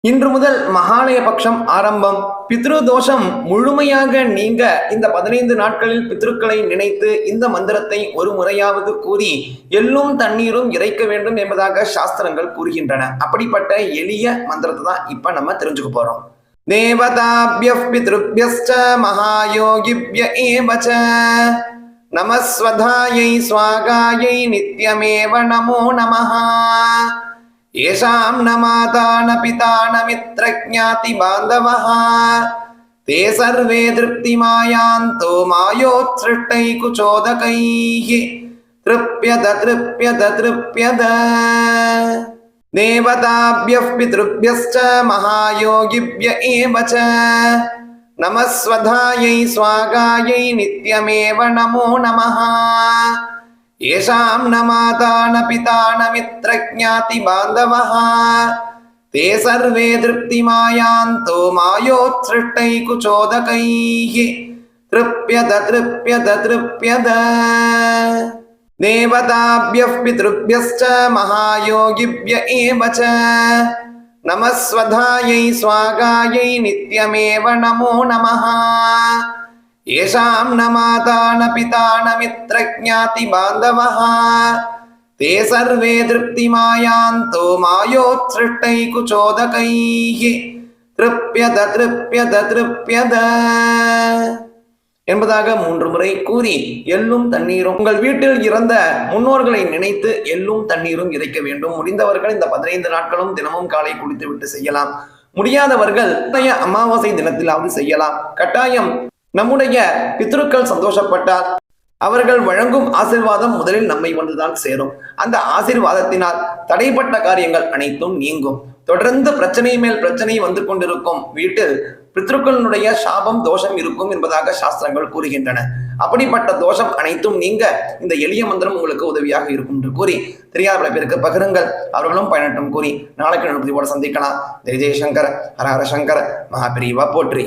இன்று முதல் மகாலய பட்சம் ஆரம்பம். பித்ரு தோஷம் முழுமையாக நீங்க இந்த பதினைந்து நாட்களில் பித்ருக்களை நினைத்து இந்த மந்திரத்தை ஒரு முறையாவது கூறி எள்ளும் தண்ணீரும் இறைக்க வேண்டும் என்பதாக சாஸ்திரங்கள் கூறுகின்றன. அப்படிப்பட்ட எளிய மந்திரத்தை தான் இப்ப நம்ம தெரிஞ்சுக்க போறோம். தேவதாபிய பித்ருபியஸ்ச மகாயோகிபிய ஏவச்ச. நமஸ்வதாயை ஸ்வாகாயை நித்யமேவ நமோ நமஹா. येषां न माता न पिता न मित्रज्ञातिबान्धवः ते सर्वे तृप्तिमायान्तो मायोत्सृष्टैकुचोदकैः तृप्यत तृप्यत तृप्यत देवताभ्यः पितृभ्यश्च महायोगिभ्य एव च नमस्वधायै स्वागायै नित्यमेव नमो नमः येषां न माता न पिता न मित्रज्ञातिबान्धवः ते सर्वे तृप्तिमायान्तो मायोत्सृष्टैकुचोदकैः तृप्यत तृप्यत तृप्यत देवताभ्यः पितृभ्यश्च महायोगिभ्य एव च नमस्वधायै स्वागायै नित्यमेव नमो नमः येषां न माता न पिता न मित्रज्ञातिबान्धवः ते सर्वे तृप्तिमायान्तो मायोत्सृष्टैकुचोदकैः तृप्यत तृप्यत तृप्यत என்பதாக மூன்று முறை கூறி எள்ளும் தண்ணீரும் உங்கள் வீட்டில் இறந்த முன்னோர்களை நினைத்து எள்ளும் தண்ணீரும் இறைக்க வேண்டும் முடிந்தவர்கள் இந்த பதினைந்து நாட்களும் தினமும் காலை குளித்து விட்டு செய்யலாம் முடியாதவர்கள் இன்றைய அமாவாசை தினத்திலாவது செய்யலாம் கட்டாயம் நம்முடைய பித்ருக்கள் சந்தோஷப்பட்டால் அவர்கள் வழங்கும் ஆசிர்வாதம் முதலில் நம்மை வந்துதான் சேரும். அந்த ஆசிர்வாதத்தினால் தடைப்பட்ட காரியங்கள் அனைத்தும் நீங்கும். தொடர்ந்து பிரச்சனை மேல் பிரச்சனை வந்து கொண்டிருக்கும் வீட்டில் பித்ருக்களினுடைய சாபம் தோஷம் இருக்கும் என்பதாக சாஸ்திரங்கள் கூறுகின்றன. அப்படிப்பட்ட தோஷம் அனைத்தும் நீங்க இந்த எளிய மந்திரம் உங்களுக்கு உதவியாக இருக்கும் என்று கூறி தெரியாத பல பேருக்கு பகிருங்கள். அவர்களும் பயனட்டும் கூறி நாளைக்கு எழுபதியோடு சந்திக்கலாம். ஜெய ஜெயசங்கர் ஹர ஹர சங்கர மகாபிரிவா போற்றி.